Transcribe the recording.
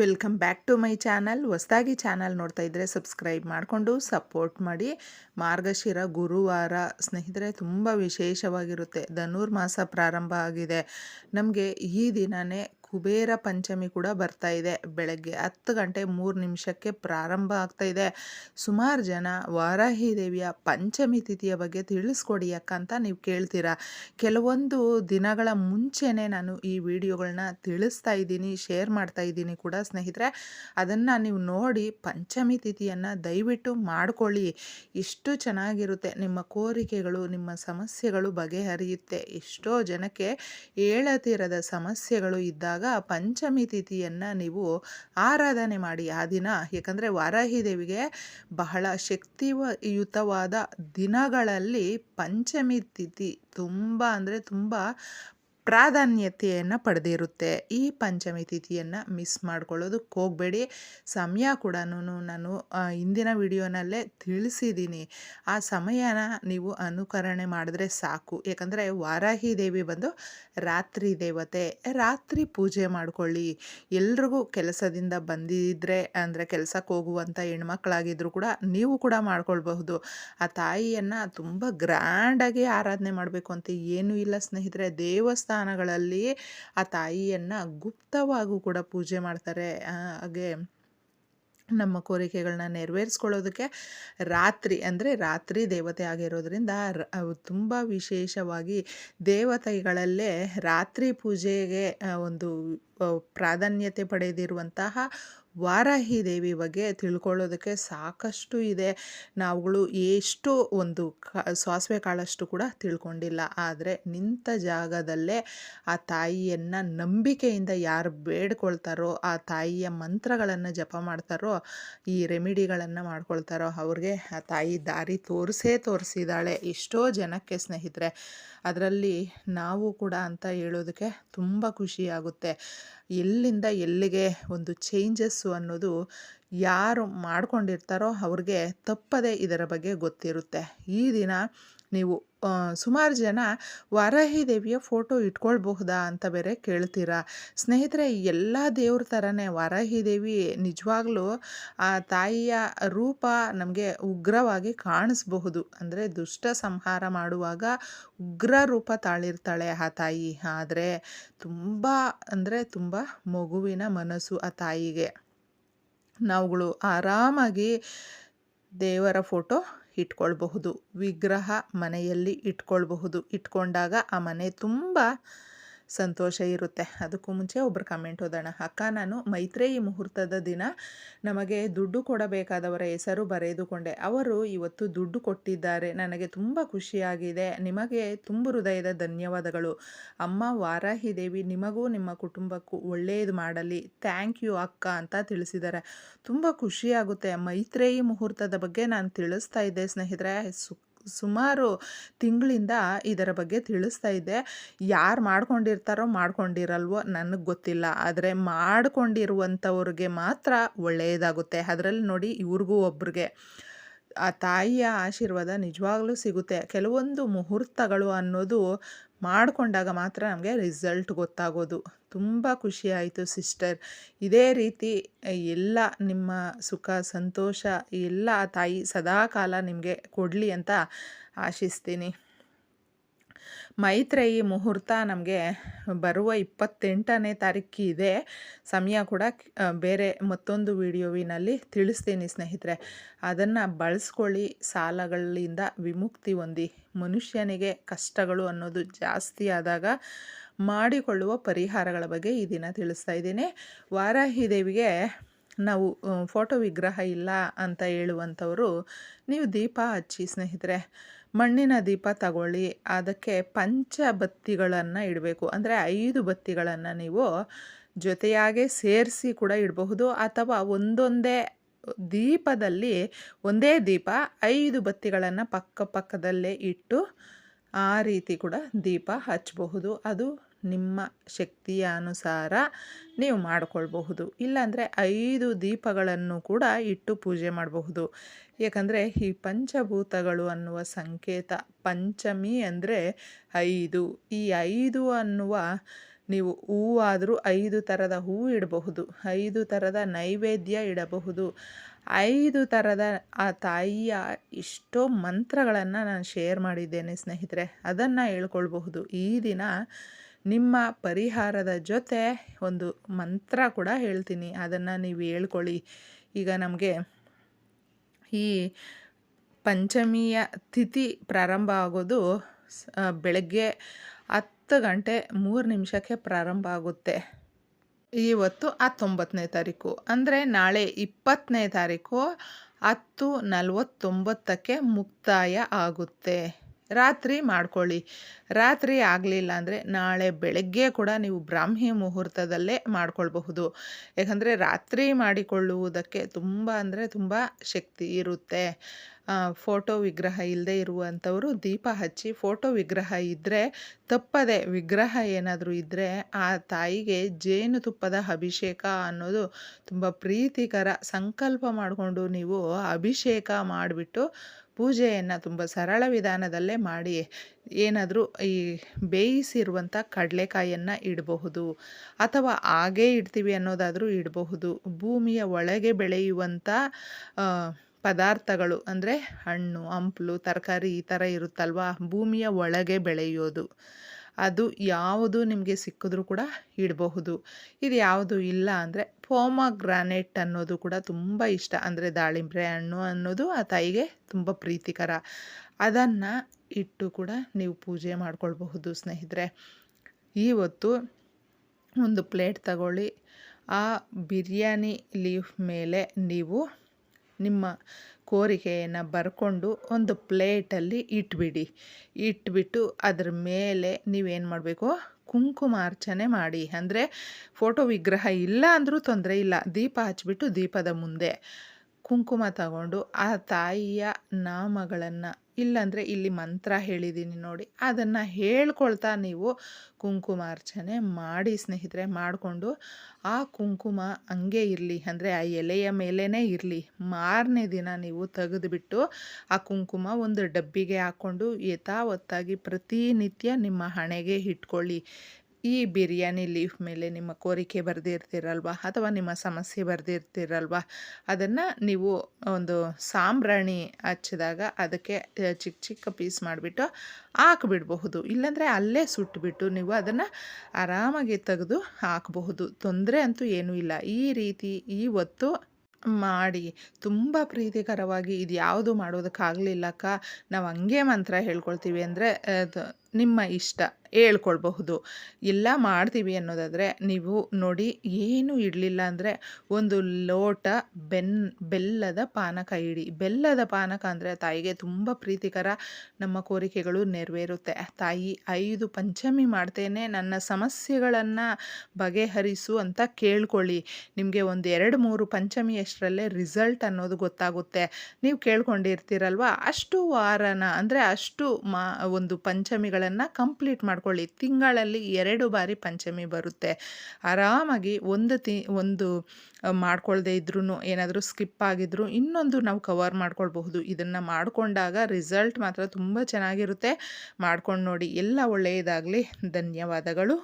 Welcome back to my channel. ಹೊಸದಾಗಿ channel ನೋಡ್ತಾ ಇದ್ದರೆ ಸಬ್ಸ್ಕ್ರೈಬ್ ಮಾಡಿಕೊಂಡು ಸಪೋರ್ಟ್ ಮಾಡಿ. ಮಾರ್ಗಶಿರ ಗುರುವಾರ ಸ್ನೇಹಿತರೆ, ತುಂಬ ವಿಶೇಷವಾಗಿರುತ್ತೆ. ಧನುರ್ಮಾಸ ಪ್ರಾರಂಭ ಆಗಿದೆ. ನಮಗೆ ಈ ದಿನವೇ ಕುಬೇರ ಪಂಚಮಿ ಕೂಡ ಬರ್ತಾ ಇದೆ. ಬೆಳಗ್ಗೆ ಹತ್ತು ಗಂಟೆ ಮೂರು ನಿಮಿಷಕ್ಕೆ ಪ್ರಾರಂಭ ಆಗ್ತಾ ಇದೆ. ಸುಮಾರು ಜನ ವಾರಾಹಿ ದೇವಿಯ ಪಂಚಮಿ ತಿಥಿಯ ಬಗ್ಗೆ ತಿಳಿಸ್ಕೊಡಿ ಅಂತ ನೀವು ಕೇಳ್ತೀರಾ. ಕೆಲವೊಂದು ದಿನಗಳ ಮುಂಚೆನೇ ನಾನು ಈ ವಿಡಿಯೋಗಳನ್ನ ತಿಳಿಸ್ತಾ ಇದ್ದೀನಿ, ಶೇರ್ ಮಾಡ್ತಾ ಇದ್ದೀನಿ ಕೂಡ. ಸ್ನೇಹಿತರೆ, ಅದನ್ನು ನೀವು ನೋಡಿ ಪಂಚಮಿ ತಿಥಿಯನ್ನು ದಯವಿಟ್ಟು ಮಾಡಿಕೊಳ್ಳಿ. ಇಷ್ಟು ಚೆನ್ನಾಗಿರುತ್ತೆ. ನಿಮ್ಮ ಕೋರಿಕೆಗಳು, ನಿಮ್ಮ ಸಮಸ್ಯೆಗಳು ಬಗೆಹರಿಯುತ್ತೆ. ಎಷ್ಟೋ ಜನಕ್ಕೆ ಏಳತೀರದ ಸಮಸ್ಯೆಗಳು ಇದ್ದಾಗ ಪಂಚಮಿ ತಿಥಿಯನ್ನು ನೀವು ಆರಾಧನೆ ಮಾಡಿ ಆ ದಿನ. ಯಾಕಂದರೆ ವಾರಾಹಿ ದೇವಿಗೆ ಬಹಳ ಶಕ್ತಿಯುತವಾದ ದಿನಗಳಲ್ಲಿ ಪಂಚಮಿ ತಿಥಿ ತುಂಬ ಅಂದರೆ ತುಂಬ ಪ್ರಾಧಾನ್ಯತೆಯನ್ನು ಪಡೆದಿರುತ್ತೆ. ಈ ಪಂಚಮಿ ತಿಥಿಯನ್ನು ಮಿಸ್ ಮಾಡ್ಕೊಳ್ಳೋದಕ್ಕೆ ಹೋಗಬೇಡಿ. ಸಮಯ ಕೂಡ ನಾನು ಹಿಂದಿನ ವಿಡಿಯೋನಲ್ಲೇ ತಿಳಿಸಿದ್ದೀನಿ. ಆ ಸಮಯನ ನೀವು ಅನುಕರಣೆ ಮಾಡಿದ್ರೆ ಸಾಕು. ಯಾಕಂದರೆ ವಾರಾಹಿ ದೇವಿ ಬಂದು ರಾತ್ರಿ ದೇವತೆ, ರಾತ್ರಿ ಪೂಜೆ ಮಾಡಿಕೊಳ್ಳಿ. ಎಲ್ರಿಗೂ ಕೆಲಸದಿಂದ ಬಂದಿದ್ದರೆ ಅಂದರೆ ಕೆಲಸಕ್ಕೆ ಹೋಗುವಂಥ ಹೆಣ್ಮಕ್ಳಾಗಿದ್ದರೂ ಕೂಡ ನೀವು ಕೂಡ ಮಾಡ್ಕೊಳ್ಬಹುದು. ಆ ತಾಯಿಯನ್ನು ತುಂಬ ಗ್ರ್ಯಾಂಡಾಗಿ ಆರಾಧನೆ ಮಾಡಬೇಕು ಅಂತ ಏನೂ ಇಲ್ಲ ಸ್ನೇಹಿತರೆ. ದೇವಸ್ಥಾನಗಳಲ್ಲಿ ಆ ತಾಯಿಯನ್ನು ಗುಪ್ತವಾಗೂ ಕೂಡ ಪೂಜೆ ಮಾಡ್ತಾರೆ. ಹಾಗೆ ನಮ್ಮ ಕೋರಿಕೆಗಳನ್ನ ನೆರವೇರಿಸ್ಕೊಳ್ಳೋದಕ್ಕೆ ರಾತ್ರಿ, ಅಂದರೆ ರಾತ್ರಿ ದೇವತೆ ಆಗಿರೋದ್ರಿಂದ ತುಂಬ ವಿಶೇಷವಾಗಿ ದೇವತೆಗಳಲ್ಲೇ ರಾತ್ರಿ ಪೂಜೆಗೆ ಒಂದು ಪ್ರಾಧಾನ್ಯತೆ ಪಡೆದಿರುವಂತಹ ವಾರಾಹಿ ದೇವಿ ಬಗ್ಗೆ ತಿಳ್ಕೊಳ್ಳೋದಕ್ಕೆ ಸಾಕಷ್ಟು ಇದೆ. ನಾವುಗಳು ಎಷ್ಟು ಒಂದು ಸಾಸಿವೆ ಕಾಳಷ್ಟು ಕೂಡ ತಿಳ್ಕೊಂಡಿಲ್ಲ. ಆದರೆ ನಿಂತ ಜಾಗದಲ್ಲೇ ಆ ತಾಯಿಯನ್ನು ನಂಬಿಕೆಯಿಂದ ಯಾರು ಬೇಡ್ಕೊಳ್ತಾರೋ, ಆ ತಾಯಿಯ ಮಂತ್ರಗಳನ್ನು ಜಪ ಮಾಡ್ತಾರೋ, ಈ ರೆಮಿಡಿಗಳನ್ನು ಮಾಡ್ಕೊಳ್ತಾರೋ, ಅವ್ರಿಗೆ ಆ ತಾಯಿ ದಾರಿ ತೋರಿಸೇ ತೋರಿಸಿದ್ದಾಳೆ ಎಷ್ಟೋ ಜನಕ್ಕೆ ಸ್ನೇಹಿತರೆ. ಅದರಲ್ಲಿ ನಾವು ಕೂಡ ಅಂತ ಹೇಳೋದಕ್ಕೆ ತುಂಬ ಖುಷಿಯಾಗುತ್ತೆ ಎಲ್ಲಿಂದ ಎಲ್ಲಿಗೆ ಒಂದು ಚೇಂಜಸ್ಸು ಅನ್ನೋದು ಯಾರು ಮಾಡ್ಕೊಂಡಿರ್ತಾರೋ ಅವ್ರಿಗೆ ತಪ್ಪದೇ ಇದರ ಬಗ್ಗೆ ಗೊತ್ತಿರುತ್ತೆ. ಈ ದಿನ ನೀವು ಸುಮಾರು ಜನ ವಾರಾಹಿ ದೇವಿಯ ಫೋಟೋ ಇಟ್ಕೊಳ್ಬಹುದಾ ಅಂತ ಬೇರೆ ಕೇಳ್ತೀರಾ? ಸ್ನೇಹಿತರೆ ಎಲ್ಲ ದೇವ್ರ ಥರನೇ ವಾರಾಹಿ ದೇವಿ ನಿಜವಾಗ್ಲೂ ಆ ತಾಯಿಯ ರೂಪ ನಮಗೆ ಉಗ್ರವಾಗಿ ಕಾಣಿಸ್ಬಹುದು. ಅಂದರೆ ದುಷ್ಟ ಸಂಹಾರ ಮಾಡುವಾಗ ಉಗ್ರ ರೂಪ ತಾಳಿರ್ತಾಳೆ ಆ ತಾಯಿ. ಆದರೆ ತುಂಬ, ಅಂದರೆ ತುಂಬ ಮಗುವಿನ ಮನಸ್ಸು ಆ ತಾಯಿಗೆ. ನಾವುಗಳು ಆರಾಮಾಗಿ ದೇವರ ಫೋಟೋ ಇಟ್ಕೊಳ್ಬಹುದು. ವಿಗ್ರಹ ಮನೆಯಲ್ಲಿ ಇಟ್ಕೊಳ್ಬಹುದು. ಇಟ್ಕೊಂಡಾಗ ಆ ಮನೆ ತುಂಬ ಸಂತೋಷ ಇರುತ್ತೆ. ಅದಕ್ಕೂ ಮುಂಚೆ ಒಬ್ಬರು ಕಮೆಂಟ್ ಓದೋಣ. ಅಕ್ಕ, ನಾನು ಮೈತ್ರೇಯಿ ಮುಹೂರ್ತದ ದಿನ ನಮಗೆ ದುಡ್ಡು ಕೊಡಬೇಕಾದವರ ಹೆಸರು ಬರೆದುಕೊಂಡೆ. ಅವರು ಇವತ್ತು ದುಡ್ಡು ಕೊಟ್ಟಿದ್ದಾರೆ. ನನಗೆ ತುಂಬ ಖುಷಿಯಾಗಿದೆ. ನಿಮಗೆ ತುಂಬ ಹೃದಯದ ಧನ್ಯವಾದಗಳು. ಅಮ್ಮ, ವಾರಾಹಿ ದೇವಿ, ನಿಮಗೂ ನಿಮ್ಮ ಕುಟುಂಬಕ್ಕೂ ಒಳ್ಳೆಯದು ಮಾಡಲಿ. ಥ್ಯಾಂಕ್ ಯು ಅಕ್ಕ, ಅಂತ ತಿಳಿಸಿದ್ದಾರೆ. ತುಂಬ ಖುಷಿಯಾಗುತ್ತೆ. ಮೈತ್ರೇಯಿ ಮುಹೂರ್ತದ ಬಗ್ಗೆ ನಾನು ತಿಳಿಸ್ತಾ ಇದ್ದೆ. ಸ್ನೇಹಿತರೆ ಸು ಸುಮಾರು ತಿಂಗಳಿಂದ ಇದರ ಬಗ್ಗೆ ತಿಳಿಸ್ತಾ ಇದ್ದೆ ಯಾರು ಮಾಡ್ಕೊಂಡಿರ್ತಾರೋ ಮಾಡ್ಕೊಂಡಿರಲ್ವೋ ನನಗೆ ಗೊತ್ತಿಲ್ಲ. ಆದರೆ ಮಾಡ್ಕೊಂಡಿರುವಂಥವ್ರಿಗೆ ಮಾತ್ರ ಒಳ್ಳೆಯದಾಗುತ್ತೆ ಅದರಲ್ಲಿ ನೋಡಿ ಇವ್ರಿಗೂ ಒಬ್ರಿಗೆ ಆ ತಾಯಿಯ ಆಶೀರ್ವಾದ ನಿಜವಾಗ್ಲೂ ಸಿಗುತ್ತೆ. ಕೆಲವೊಂದು ಮುಹೂರ್ತಗಳು ಅನ್ನೋದು ಮಾಡಿಕೊಂಡಾಗ ಮಾತ್ರ ನಮಗೆ ರಿಸಲ್ಟ್ ಗೊತ್ತಾಗೋದು. ತುಂಬ ಖುಷಿಯಾಯಿತು ಸಿಸ್ಟರ್ ಇದೇ ರೀತಿ ಎಲ್ಲ ನಿಮ್ಮ ಸುಖ, ಸಂತೋಷ, ಎಲ್ಲ ತಾಯಿ ಸದಾಕಾಲ ನಿಮಗೆ ಕೊಡಲಿ ಅಂತ ಆಶಿಸ್ತೀನಿ. ಮೈತ್ರೇಯಿ ಮುಹೂರ್ತ ನಮಗೆ ಬರುವ ಇಪ್ಪತ್ತೆಂಟನೇ ತಾರೀಕು ಇದೆ. ಸಮಯ ಕೂಡ ಬೇರೆ ಮತ್ತೊಂದು ವಿಡಿಯೋವಿನಲ್ಲಿ ತಿಳಿಸ್ತೀನಿ ಸ್ನೇಹಿತರೆ. ಅದನ್ನು ಬಳಸ್ಕೊಳ್ಳಿ. ಸಾಲಗಳಿಂದ ವಿಮುಕ್ತಿ ಹೊಂದಿ. ಮನುಷ್ಯನಿಗೆ ಕಷ್ಟಗಳು ಅನ್ನೋದು ಜಾಸ್ತಿ ಆದಾಗ ಮಾಡಿಕೊಳ್ಳುವ ಪರಿಹಾರಗಳ ಬಗ್ಗೆ ಈ ದಿನ ತಿಳಿಸ್ತಾ ಇದ್ದೀನಿ. ವಾರಾಹಿ ದೇವಿಗೆ ನಾವು ಫೋಟೋ ವಿಗ್ರಹ ಇಲ್ಲ ಅಂತ ಹೇಳುವಂಥವರು, ನೀವು ದೀಪ ಹಚ್ಚಿ ಸ್ನೇಹಿತರೆ, ಮಣ್ಣಿನ ದೀಪ ತಗೊಳ್ಳಿ, ಅದಕ್ಕೆ ಪಂಚ ಬತ್ತಿಗಳನ್ನು ಇಡಬೇಕು. ಅಂದರೆ ಐದು ಬತ್ತಿಗಳನ್ನು ನೀವು ಜೊತೆಯಾಗೆ ಸೇರಿಸಿ ಕೂಡ ಇಡಬಹುದು. ಅಥವಾ ಒಂದೊಂದೇ ದೀಪದಲ್ಲಿ, ಒಂದೇ ದೀಪ ಐದು ಬತ್ತಿಗಳನ್ನು ಪಕ್ಕ ಪಕ್ಕದಲ್ಲೇ ಇಟ್ಟು ಆ ರೀತಿ ಕೂಡ ದೀಪ ಹಚ್ಚಬಹುದು. ಅದು ನಿಮ್ಮ ಶಕ್ತಿಯ ಅನುಸಾರ ನೀವು ಮಾಡಿಕೊಳ್ಬಹುದು. ಇಲ್ಲಾಂದರೆ ಐದು ದೀಪಗಳನ್ನು ಕೂಡ ಇಟ್ಟು ಪೂಜೆ ಮಾಡಬಹುದು. ಯಾಕಂದರೆ ಈ ಪಂಚಭೂತಗಳು ಅನ್ನುವ ಸಂಕೇತ, ಪಂಚಮಿ ಅಂದರೆ ಐದು. ಈ ಐದು ಅನ್ನುವ ನೀವು ಹೂವಾದರೂ ಐದು ಥರದ ಹೂ ಇಡಬಹುದು. ಐದು ಥರದ ನೈವೇದ್ಯ ಇಡಬಹುದು. ಐದು ಥರದ ಆ ತಾಯಿಯ ಎಷ್ಟೋ ಮಂತ್ರಗಳನ್ನು ನಾನು ಶೇರ್ ಮಾಡಿದ್ದೇನೆ ಸ್ನೇಹಿತರೆ. ಅದನ್ನು ಹೇಳ್ಕೊಳ್ಬಹುದು. ಈ ದಿನ ನಿಮ್ಮ ಪರಿಹಾರದ ಜೊತೆ ಒಂದು ಮಂತ್ರ ಕೂಡ ಹೇಳ್ತೀನಿ. ಅದನ್ನು ನೀವು ಹೇಳ್ಕೊಳ್ಳಿ. ಈಗ ನಮಗೆ ಈ ಪಂಚಮಿಯ ತಿಥಿ ಪ್ರಾರಂಭ ಆಗೋದು ಬೆಳಗ್ಗೆ ಹತ್ತು ಗಂಟೆ ಮೂರು ನಿಮಿಷಕ್ಕೆ ಪ್ರಾರಂಭ ಆಗುತ್ತೆ. ಇವತ್ತು ಹತ್ತೊಂಬತ್ತನೇ ತಾರೀಕು. ಅಂದರೆ ನಾಳೆ ಇಪ್ಪತ್ತನೇ ತಾರೀಕು ಹತ್ತು ನಲ್ವತ್ತೊಂಬತ್ತಕ್ಕೆ ಮುಕ್ತಾಯ ಆಗುತ್ತೆ. ರಾತ್ರಿ ಮಾಡ್ಕೊಳ್ಳಿ. ರಾತ್ರಿ ಆಗಲಿಲ್ಲ ಅಂದರೆ ನಾಳೆ ಬೆಳಗ್ಗೆ ಕೂಡ ನೀವು ಬ್ರಾಹ್ಮಿ ಮುಹೂರ್ತದಲ್ಲೇ ಮಾಡ್ಕೊಳ್ಬಹುದು. ಯಾಕಂದರೆ ರಾತ್ರಿ ಮಾಡಿಕೊಳ್ಳುವುದಕ್ಕೆ ತುಂಬ ಅಂದರೆ ತುಂಬ ಶಕ್ತಿ ಇರುತ್ತೆ. ಫೋಟೋ ವಿಗ್ರಹ ಇಲ್ಲದೆ ಇರುವಂಥವರು ದೀಪ ಹಚ್ಚಿ ಫೋಟೋ ವಿಗ್ರಹ ಇದ್ದರೆ ತಪ್ಪದೆ ವಿಗ್ರಹ ಏನಾದರೂ ಇದ್ದರೆ ಆ ತಾಯಿಗೆ ಜೇನುತುಪ್ಪದ ಅಭಿಷೇಕ ಅನ್ನೋದು ತುಂಬ ಪ್ರೀತಿಕರ ಸಂಕಲ್ಪ ಮಾಡಿಕೊಂಡು ನೀವು ಅಭಿಷೇಕ ಮಾಡಿಬಿಟ್ಟು ಪೂಜೆಯನ್ನು ತುಂಬ ಸರಳ ವಿಧಾನದಲ್ಲೇ ಮಾಡಿ ಏನಾದರೂ ಈ ಬೇಯಿಸಿರುವಂಥ ಕಡಲೆಕಾಯನ್ನು ಇಡಬಹುದು ಅಥವಾ ಹಾಗೇ ಇಡ್ತೀವಿ ಅನ್ನೋದಾದರೂ ಇಡಬಹುದು. ಭೂಮಿಯ ಒಳಗೆ ಬೆಳೆಯುವಂಥ ಪದಾರ್ಥಗಳು ಅಂದರೆ ಹಣ್ಣು, ಹಂಪ್ಲು, ತರಕಾರಿ ಈ ಥರ ಇರುತ್ತಲ್ವ? ಭೂಮಿಯ ಒಳಗೆ ಬೆಳೆಯೋದು. ಅದು ಯಾವುದು ನಿಮಗೆ ಸಿಕ್ಕಿದ್ರೂ ಕೂಡ ಇಡಬಹುದು. ಇದು ಯಾವುದು ಇಲ್ಲ ಅಂದರೆ ಗ್ರಾನೆಟ್ ಅನ್ನೋದು ಕೂಡ ತುಂಬ ಇಷ್ಟ. ಅಂದರೆ ದಾಳಿಂಬೆ ಹಣ್ಣು ಅನ್ನೋದು ಆ ತಾಯಿಗೆ ತುಂಬ ಪ್ರೀತಿಕರ. ಅದನ್ನು ಇಟ್ಟು ಕೂಡ ನೀವು ಪೂಜೆ ಮಾಡ್ಕೊಳ್ಬಹುದು ಸ್ನೇಹಿತರೆ. ಇವತ್ತು ಒಂದು ಪ್ಲೇಟ್ ತಗೊಳ್ಳಿ. ಆ ಬಿರಿಯಾನಿ ಲೀಫ್ ಮೇಲೆ ನೀವು ನಿಮ್ಮ ಕೋರಿಕೆಯನ್ನು ಬರ್ಕೊಂಡು ಒಂದು ಪ್ಲೇಟಲ್ಲಿ ಇಟ್ಬಿಡಿ. ಇಟ್ಬಿಟ್ಟು ಅದ್ರ ಮೇಲೆ ನೀವೇನು ಮಾಡಬೇಕು? ಕುಂಕುಮಾರ್ಚನೆ ಮಾಡಿ. ಅಂದರೆ ಫೋಟೋ ವಿಗ್ರಹ ಇಲ್ಲ ಅಂದರೂ ತೊಂದರೆ ಇಲ್ಲ. ದೀಪ ಹಚ್ಬಿಟ್ಟು ದೀಪದ ಮುಂದೆ ಕುಂಕುಮ ತಗೊಂಡು ಆ ತಾಯಿಯ ನಾಮಗಳನ್ನು ಇಲ್ಲಾಂದರೆ ಇಲ್ಲಿ ಮಂತ್ರ ಹೇಳಿದ್ದೀನಿ ನೋಡಿ. ಅದನ್ನು ಹೇಳ್ಕೊಳ್ತಾ ನೀವು ಕುಂಕುಮಾರ್ಚನೆ ಮಾಡಿ ಸ್ನೇಹಿತರೆ, ಮಾಡಿಕೊಂಡು ಆ ಕುಂಕುಮ ಹಂಗೆ ಇರಲಿ. ಅಂದರೆ ಆ ಎಲೆಯ ಮೇಲೇ ಇರಲಿ. ಮಾರನೇ ದಿನ ನೀವು ತೆಗೆದುಬಿಟ್ಟು ಆ ಕುಂಕುಮ ಒಂದು ಡಬ್ಬಿಗೆ ಹಾಕ್ಕೊಂಡು ಯಥಾವತ್ತಾಗಿ ಪ್ರತಿನಿತ್ಯ ನಿಮ್ಮ ಹಣೆಗೆ ಇಟ್ಕೊಳ್ಳಿ. ಈ ಬಿರಿಯಾನಿ ಲೀಫ್ ಮೇಲೆ ನಿಮ್ಮ ಕೋರಿಕೆ ಬರೆದಿರ್ತೀರಲ್ವ ಅಥವಾ ನಿಮ್ಮ ಸಮಸ್ಯೆ ಬರೆದಿರ್ತೀರಲ್ವ? ಅದನ್ನು ನೀವು ಒಂದು ಸಾಂಬ್ರಾಣಿ ಹಚ್ಚಿದಾಗ ಅದಕ್ಕೆ ಚಿಕ್ಕ ಚಿಕ್ಕ ಪೀಸ್ ಮಾಡಿಬಿಟ್ಟು ಹಾಕಿಬಿಡಬಹುದು. ಇಲ್ಲಾಂದರೆ ಅಲ್ಲೇ ಸುಟ್ಟುಬಿಟ್ಟು ನೀವು ಅದನ್ನು ಆರಾಮಾಗಿ ತೆಗೆದು ಹಾಕಬಹುದು. ತೊಂದರೆ ಅಂತೂ ಏನೂ ಇಲ್ಲ. ಈ ರೀತಿ, ಈ ಹೊತ್ತು ಮಾಡಿ, ತುಂಬ ಪ್ರೀತಿಕರವಾಗಿ ಇದು ಯಾವುದು ಮಾಡೋದಕ್ಕಾಗಲಿಲ್ಲಕ್ಕ ನಾವು ಹಂಗೆ ಮಂತ್ರ ಹೇಳ್ಕೊಳ್ತೀವಿ ಅಂದರೆ ನಿಮ್ಮ ಇಷ್ಟ ಹೇಳ್ಕೊಳ್ಬಹುದು. ಎಲ್ಲ ಮಾಡ್ತೀವಿ ಅನ್ನೋದಾದರೆ ನೀವು ನೋಡಿ ಏನು ಇಡಲಿಲ್ಲ ಅಂದರೆ ಒಂದು ಲೋಟ ಬೆನ್, ಬೆಲ್ಲದ ಪಾನಕ ಇಡಿ. ಬೆಲ್ಲದ ಪಾನಕ ಅಂದರೆ ತಾಯಿಗೆ ತುಂಬ ಪ್ರೀತಿಕರ ನಮ್ಮ ಕೋರಿಕೆಗಳು ನೆರವೇರುತ್ತೆ. ತಾಯಿ ಐದು ಪಂಚಮಿ ಮಾಡ್ತೇನೆ, ನನ್ನ ಸಮಸ್ಯೆಗಳನ್ನು ಬಗೆಹರಿಸು ಅಂತ ಕೇಳ್ಕೊಳ್ಳಿ. ನಿಮಗೆ ಒಂದು ಎರಡು ಮೂರು ಪಂಚಮಿ ಅಷ್ಟರಲ್ಲೇ ರಿಸಲ್ಟ್ ಅನ್ನೋದು ಗೊತ್ತಾಗುತ್ತೆ. ನೀವು ಕೇಳ್ಕೊಂಡಿರ್ತೀರಲ್ವ? ಅಷ್ಟು ವಾರನ ಅಂದರೆ ಅಷ್ಟು ಮಾ, ಒಂದು ಪಂಚಮಿಗಳನ್ನು ಕಂಪ್ಲೀಟ್ ಮಾಡ್ಕೊಳ್ಳಿ. ತಿಂಗಳಲ್ಲಿ ಎರಡು ಬಾರಿ ಪಂಚಮಿ ಬರುತ್ತೆ. ಆರಾಮಾಗಿ ಒಂದು ತಿ, ಒಂದು ಮಾಡ್ಕೊಳ್ಳದೆ ಇದ್ರೂ ಏನಾದರೂ ಸ್ಕಿಪ್ ಆಗಿದ್ರು ಇನ್ನೊಂದು ನಾವು ಕವರ್ ಮಾಡ್ಕೊಳ್ಬಹುದು. ಇದನ್ನು ಮಾಡಿಕೊಂಡಾಗ ರಿಸಲ್ಟ್ ಮಾತ್ರ ತುಂಬ ಚೆನ್ನಾಗಿರುತ್ತೆ. ಮಾಡ್ಕೊಂಡು ನೋಡಿ. ಎಲ್ಲ ಒಳ್ಳೆಯದಾಗಲಿ. ಧನ್ಯವಾದಗಳು.